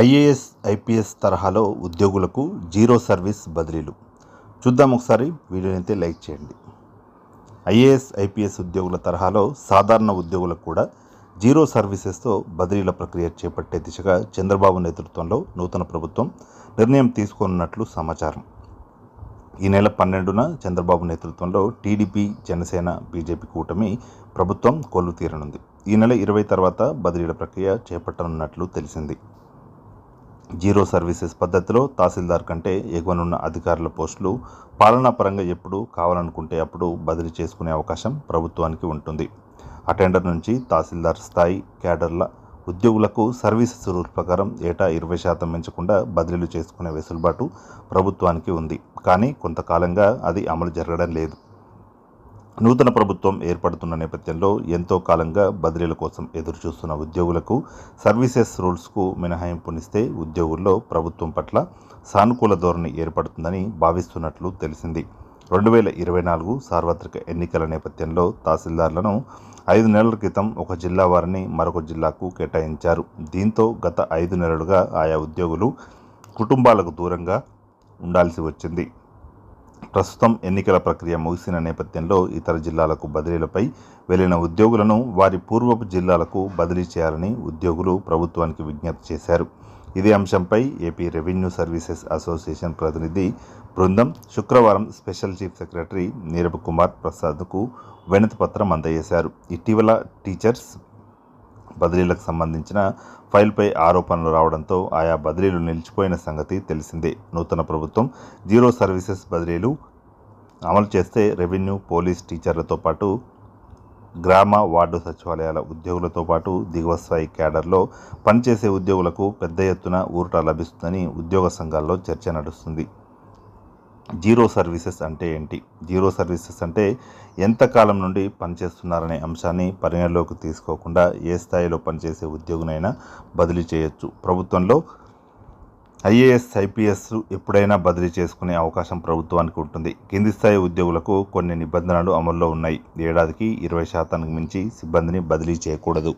IAS IPS తరహాలో ఉద్యోగులకు zero service బదిలీలు. చూద్దాం ఒకసారి వీడియోని అయితే లైక్ చేయండి. ఐఏఎస్ ఐపీఎస్ ఉద్యోగుల తరహాలో సాధారణ ఉద్యోగులకు కూడా జీరో సర్వీసెస్తో బదిలీల ప్రక్రియ చేపట్టే దిశగా చంద్రబాబు నేతృత్వంలో నూతన ప్రభుత్వం నిర్ణయం తీసుకోనున్నట్లు సమాచారం. ఈ నెల పన్నెండున చంద్రబాబు నేతృత్వంలో టీడీపీ జనసేన బీజేపీ కూటమి ప్రభుత్వం కొల్లు తీరనుంది ఈ నెల ఇరవై తర్వాత బదిలీల ప్రక్రియ చేపట్టనున్నట్లు తెలిసింది. జీరో సర్వీసెస్ పద్ధతిలో తహసీల్దార్ కంటే ఎగువనున్న అధికారుల పోస్టులు పాలనా పరంగా ఎప్పుడు కావాలనుకుంటే అప్పుడు బదిలీ చేసుకునే అవకాశం ప్రభుత్వానికి ఉంటుంది. అటెండర్ నుంచి తహసీల్దార్ స్థాయి క్యాడర్ల ఉద్యోగులకు సర్వీసెస్ రూల్ ప్రకారం ఏటా ఇరవై శాతం పెంచకుండా బదిలీలు చేసుకునే వెసులుబాటు ప్రభుత్వానికి ఉంది. కానీ కొంతకాలంగా అది అమలు జరగడం లేదు. నూతన ప్రభుత్వం ఏర్పడుతున్న నేపథ్యంలో ఎంతో కాలంగా బదిలీల కోసం ఎదురుచూస్తున్న ఉద్యోగులకు సర్వీసెస్ రూల్స్కు మినహాయింపునిస్తే ఉద్యోగుల్లో ప్రభుత్వం పట్ల సానుకూల ధోరణి ఏర్పడుతుందని భావిస్తున్నట్లు తెలిసింది. రెండు వేల ఇరవై నాలుగు సార్వత్రిక ఎన్నికల నేపథ్యంలో తహసీల్దార్లను ఐదు నెలల క్రితం ఒక జిల్లా వారిని మరొక జిల్లాకు కేటాయించారు. దీంతో గత ఐదు నెలలుగా ఆయా ఉద్యోగులు కుటుంబాలకు దూరంగా ఉండాల్సి వచ్చింది. ప్రస్తుతం ఎన్నికల ప్రక్రియ ముగిసిన నేపథ్యంలో ఇతర జిల్లాలకు బదిలీలపై వెళ్ళిన ఉద్యోగులను వారి పూర్వపు జిల్లాలకు బదిలీ చేయాలని ఉద్యోగులు ప్రభుత్వానికి విజ్ఞప్తి చేశారు. ఇదే అంశంపై ఏపీ రెవెన్యూ సర్వీసెస్ అసోసియేషన్ ప్రతినిధి బృందం శుక్రవారం special chief secretary Nirab Kumar ప్రసాద్కు వినతిపత్రం అందజేశారు. ఇటీవల టీచర్స్ బదిలీలకు సంబంధించిన ఫైల్పై ఆరోపణలు రావడంతో ఆయా బదిలీలు నిలిచిపోయిన సంగతి తెలిసిందే. నూతన ప్రభుత్వం జీరో సర్వీసెస్ బదిలీలు అమలు చేస్తే రెవెన్యూ పోలీస్ టీచర్లతో పాటు గ్రామ వార్డు సచివాలయాల ఉద్యోగులతో పాటు దిగువ స్థాయి క్యాడర్లో పనిచేసే ఉద్యోగులకు పెద్ద ఎత్తున ఊరట లభిస్తుందని ఉద్యోగ సంఘాల్లో చర్చ నడుస్తుంది. జీరో సర్వీసెస్ అంటే ఏంటి? జీరో సర్వీసెస్ అంటే ఎంత కాలం నుండి పనిచేస్తున్నారనే అంశాన్ని పరిగణలోకి తీసుకోకుండా ఏ స్థాయిలో పనిచేసే ఉద్యోగునైనా బదిలీ చేయొచ్చు. ప్రభుత్వంలో ఐఏఎస్ ఐపీఎస్ ఎప్పుడైనా బదిలీ చేసుకునే అవకాశం ప్రభుత్వానికి ఉంటుంది. కింది స్థాయి ఉద్యోగులకు కొన్ని నిబంధనలు అమల్లో ఉన్నాయి. ఏడాదికి ఇరవై శాతానికి మించి సిబ్బందిని బదిలీ చేయకూడదు.